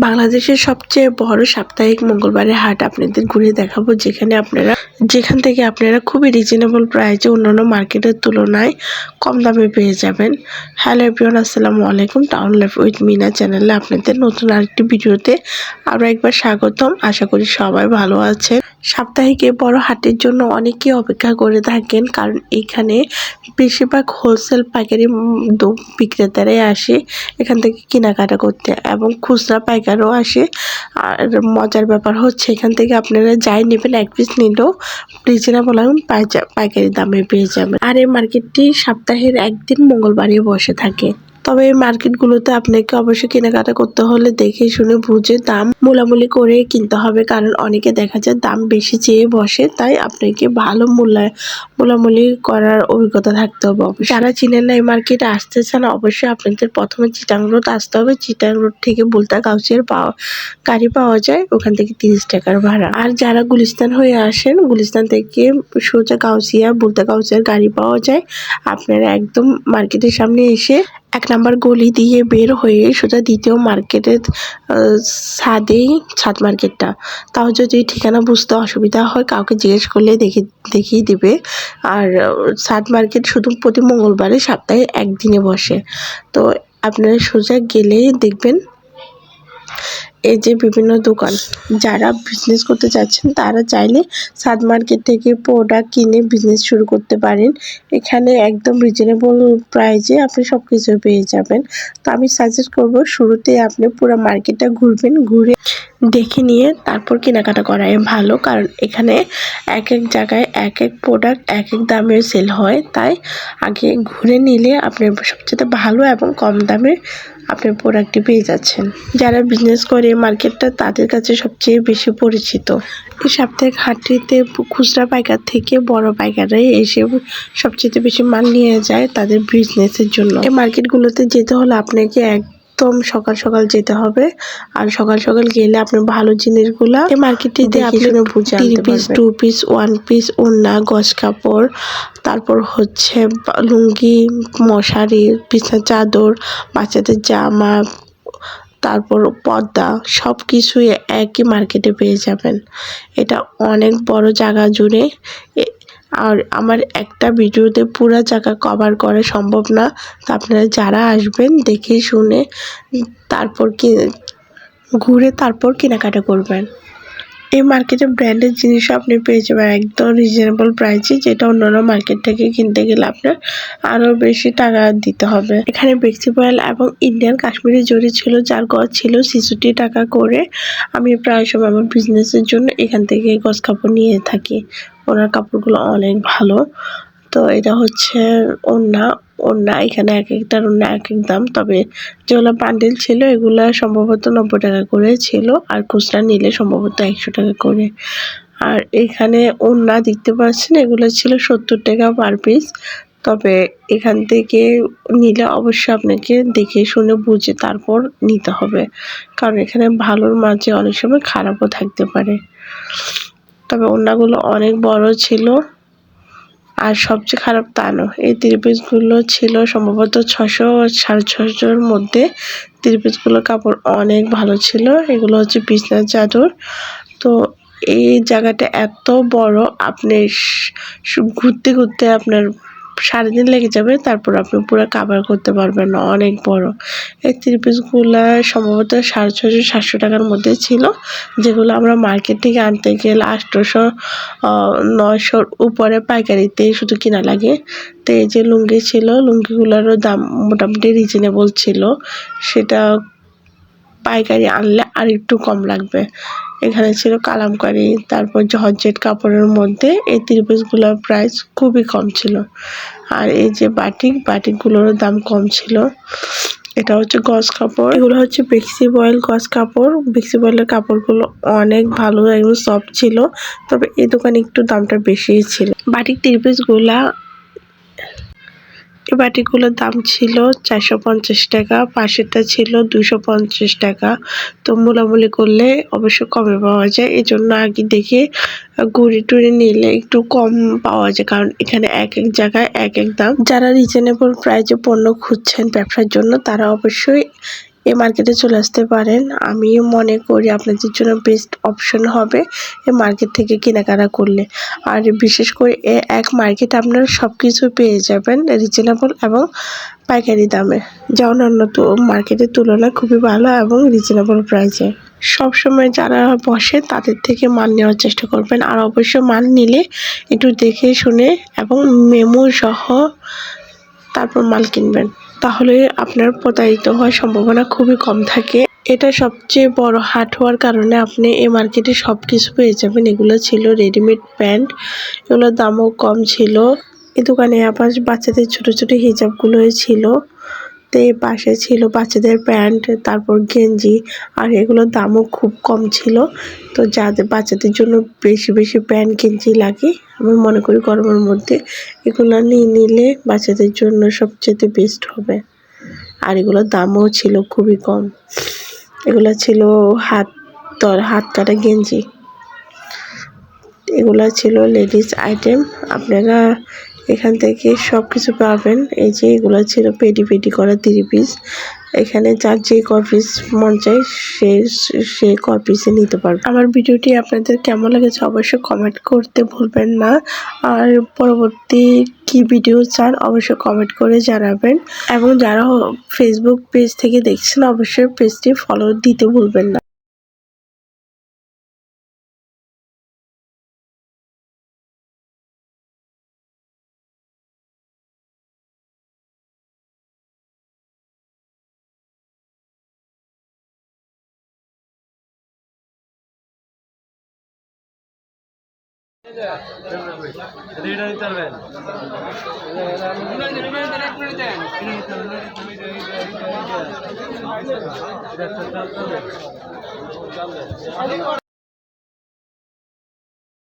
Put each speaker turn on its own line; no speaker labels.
বাংলাদেশের সবচেয়ে বড় সাপ্তাহিক মঙ্গলবারের হাট আপনাদের ঘুরে দেখাবো, যেখানে আপনারা যেখান থেকে আপনারা খুবই রিজনেবল প্রাইসে অন্যান্য মার্কেটের তুলনায় কম দামে পেয়ে যাবেন। হ্যালো এভরিওয়ান আসসালামু আলাইকুম। টাউন লাইফ উইথ মিনা চ্যানেলে আপনাদের নতুন আরেকটি ভিডিওতে আরও একবার স্বাগতম। আশা করি সবাই ভালো আছেন। সাপ্তাহিক বড় হাটের জন্য অনেকেই অপেক্ষা করে থাকেন, কারণ এখানে বেশিরভাগ হোলসেল পাইকারি বিক্রেতারাই আসে এখান থেকে কেনাকাটা করতে এবং খুচরা পাইকারও আসে। আর মজার ব্যাপার হচ্ছে, এখান থেকে আপনারা যাই নেবেন, এক পিস নিলেও রিজনেবল পাইজা- পাইকারি দামে পেয়ে যাবেন। আর এই মার্কেটটি সপ্তাহের একদিন মঙ্গলবারে বসে থাকে। তবে এই মার্কেটগুলোতে আপনাকে অবশ্যই কেনাকাটা করতে হলে দেখে শুনে বুঝে দাম মূলামূলি করে কিনতে হবে। কারণ অনেকে দেখা যায় দাম বেশি চেয়ে বসে, তাই আপনাকে ভালো মূল্যায় মূলামূলি করার অভিজ্ঞতা থাকতে হবে অবশ্যই। যারা চিনেন না এই মার্কেটে আসতে চান, অবশ্যই আপনাদের প্রথমে চিটাং রোড আসতে হবে। চিটাং রোড থেকে বুলতা কাউচের পাওয়া, গাড়ি পাওয়া যায়, ওখান থেকে তিরিশ টাকার ভাড়া। আর যারা গুলিস্তান হয়ে আসেন, গুলিস্তান থেকে সোজা কাউসিয়া বুলতা কাউচিয়ার গাড়ি পাওয়া যায়। আপনারা একদম মার্কেটের সামনে এসে এক নাম্বার গলি দিয়ে বের হয়ে সোজা দ্বিতীয় মার্কেটের ছাদেই, ছাদ মার্কেটটা। তাও যদি ঠিকানা বুঝতে অসুবিধা হয়, কাউকে জিজ্ঞেস করলে দেখে, দেখিয়ে দিবে। আর ছাদ মার্কেট শুধু প্রতি মঙ্গলবারে সপ্তাহে একদিনে বসে। তো আপনারা সোজা গেলেই দেখবেন এই যে বিভিন্ন দোকান, যারা বিজনেস করতে চাচ্ছেন, তারা চাইলে সাদ মার্কেট থেকে প্রোডাক্ট কিনে বিজনেস শুরু করতে পারেন। এখানে একদম রিজনেবল প্রাইজে আপনি সব কিছু পেয়ে যাবেন। তো আমি সাজেস্ট করব শুরুতে আপনি পুরো মার্কেটটা ঘুরবেন, ঘুরে দেখে নিয়ে তারপর কেনাকাটা করাই ভালো। কারণ এখানে এক এক জায়গায় এক এক প্রোডাক্ট এক এক দামে সেল হয়। তাই আগে ঘুরে নিলে আপনার সবচেয়ে ভালো এবং কম দামে আপনার প্রোডাক্টটি পেয়ে যাচ্ছেন। যারা বিজনেস করে মার্কেটটা তাদের কাছে সবচেয়ে বেশি পরিচিত। এই সাপ্তাহিক হাটটিতে খুচরা পাইকার থেকে বড় পাইকাররাই এসে সবচেয়ে বেশি মাল নিয়ে যায় তাদের বিজনেসের জন্য। এই মার্কেটগুলোতে যেতে হলে আপনাকে একদম সকাল সকাল যেতে হবে। আর সকাল সকাল গেলে আপনার ভালো জিনিসগুলা এই মার্কেটটিতে আপনি বুঝে three piece two piece one piece ওড়না গজ কাপড় তারপর হচ্ছে লুঙ্গি মশারি বিছনা চাদর বাচ্চাদের জামা তারপর পর্দা সব কিছুই একই মার্কেটে পেয়ে যাবেন। এটা অনেক বড় জায়গা জুড়ে। আর আমার একটা ভিডিওতে পুরো জায়গা কভার করা সম্ভব না। তা আপনারা যারা আসবেন, দেখে শুনে তারপর কি, ঘুরে তারপর কেনাকাটা করবেন। এই মার্কেটে ব্র্যান্ডের জিনিস আপনি পেয়ে যাবেন, একদম রিজনেবল প্রাইসে যেটা অন্যান্য মার্কেট থেকে কিনতে গেলে আপনার আরও বেশি টাকা দিতে হবে। এখানে বেক্সি পয়েল এবং ইন্ডিয়ান কাশ্মীরি জরি ছিল, যার গজ ছিল ছেষট্টি টাকা করে। আমি প্রায় সময় আমার বিজনেসের জন্য এখান থেকে গজ কাপড় নিয়ে থাকি। ওনার কাপড়গুলো অনেক ভালো। তো এটা হচ্ছে ওড়না। ওড়না, এখানে এক একটার ওড়না এক এক দাম। তবে যেগুলো বান্ডিল ছিল, এগুলো সম্ভবত নব্বই টাকা করে ছিল। আর খুচরা নিলে সম্ভবত একশো টাকা করে। আর এখানে ওড়না দেখতে পাচ্ছেন, এগুলো ছিল সত্তর টাকা পার পিস তবে এখান থেকে নিলে অবশ্যই আপনাকে দেখে শুনে বুঝে তারপর নিতে হবে। কারণ এখানে ভালোর মাঝে অনেক সময় খারাপও থাকতে পারে। তবে ওড়নাগুলো অনেক বড় ছিল। আর সবচেয়ে খারাপ তা নয়। এই ত্রিপিসগুলো ছিল সম্ভবত ছশো সাড়ে ছশোর মধ্যে। ত্রিপিসগুলোর কাপড় অনেক ভালো ছিল। এগুলো হচ্ছে বিছনার চাদর। তো এই জায়গাটা এত বড়, আপনি ঘুরতে ঘুরতে আপনার সারাদিন লেগে যাবে, তারপর আপনি পুরো কাভার করতে পারবেন না, অনেক বড়। এই ত্রিপিসগুলো সম্ভবত সাড়ে ছশো সাতশো টাকার মধ্যে ছিল, যেগুলো আমরা মার্কেট থেকে আনতে গেলে আটশোশো নয়শোর উপরে পাইকারিতে শুধু কিনা লাগে। তো এই যে লুঙ্গি ছিল, লুঙ্গিগুলোরও দাম মোটামুটি রিজনেবল ছিল। সেটা পাইকারি আনলে আর একটু কম লাগবে। এখানে ছিল কালামকারি, তারপর জর্জেট কাপড়ের মধ্যে এই ত্রিপিসগুলোর প্রাইস খুবই কম ছিল। আর এই যে বাটিক বাটিকগুলোরও দাম কম ছিল। এটা হচ্ছে গস কাপড়। এগুলো হচ্ছে বেক্সি বয়েল গস কাপড়। বেক্সি বয়েলের কাপড়গুলো অনেক ভালো, একদম সফট ছিল, তবে এই দোকানে একটু দামটা বেশি ছিল। বাটিক ত্রিপিসগুলা এই বাটিগুলোর দাম ছিল চারশো পঞ্চাশ টাকা, পাশেরটা ছিল দুশো পঞ্চাশ টাকা। তো মোলামুলি করলে অবশ্য কমে পাওয়া যায়। এই জন্য আগে দেখে ঘুরে টুরে নিলে একটু কম পাওয়া যায়, কারণ এখানে এক এক জায়গায় এক এক দাম। যারা রিজনেবল প্রাইজে পণ্য খুঁজছেন ব্যবসার জন্য, তারা অবশ্যই এই মার্কেটে চলে আসতে পারেন। আমি মনে করি আপনাদের জন্য বেস্ট অপশন হবে এই মার্কেট থেকে কেনাকাটা করলে। আর বিশেষ করে এ এক মার্কেটে আপনারা সব কিছু পেয়ে যাবেন রিজনেবল এবং পাইকারি দামে। যা অন্যান্য মার্কেটের তুলনায় খুবই ভালো এবং রিজনেবল প্রাইসে সবসময় যারা বসে তাদের থেকে মাল নেওয়ার চেষ্টা করবেন। আর অবশ্যই মাল নিলে একটু দেখে শুনে এবং মেমো সহ তারপর মাল কিনবেন। তাহলে আপনার প্রতারিত হওয়ার সম্ভাবনা খুবই কম থাকে। এটা সবচেয়ে বড় হাট হওয়ার কারণে আপনি এই মার্কেটে সব কিছু পেয়ে যাবেন। এগুলো ছিল রেডিমেড প্যান্ট এগুলোর দামও কম ছিল। এ দোকানে আবার বাচ্চাদের ছোট ছোট হিজাবগুলোই ছিল। তো পাশে ছিল বাচ্চাদের প্যান্ট, তারপর গেঞ্জি, আর এগুলোর দামও খুব কম ছিল। তো যাদের, বাচ্চাদের জন্য বেশি বেশি প্যান্ট গেঞ্জি লাগে, আমি মনে করি গরমের মধ্যে এগুলো নিয়ে নিলে বাচ্চাদের জন্য সবচেয়ে বেস্ট হবে। আর এগুলোর দামও ছিল খুবই কম। এগুলো ছিল হাত, তর হাত কাটা গেঞ্জি। এগুলো ছিল লেডিস আইটেম আপনারা এখান থেকে সব কিছু পাবেন। এই যে এগুলো ছিল পেডি পেডি করা থ্রি পিস এখানে যার যে কয় পিস মন চায়, সে সে কয় পিসে নিতে পারবে। আমার ভিডিওটি আপনাদের কেমন লেগেছে অবশ্যই কমেন্ট করতে ভুলবেন না। আর পরবর্তী কি ভিডিও চান অবশ্যই কমেন্ট করে জানাবেন। এবং যারা ফেসবুক পেজ থেকে দেখছেন, অবশ্যই পেজটি ফলো দিতে ভুলবেন না।
এটা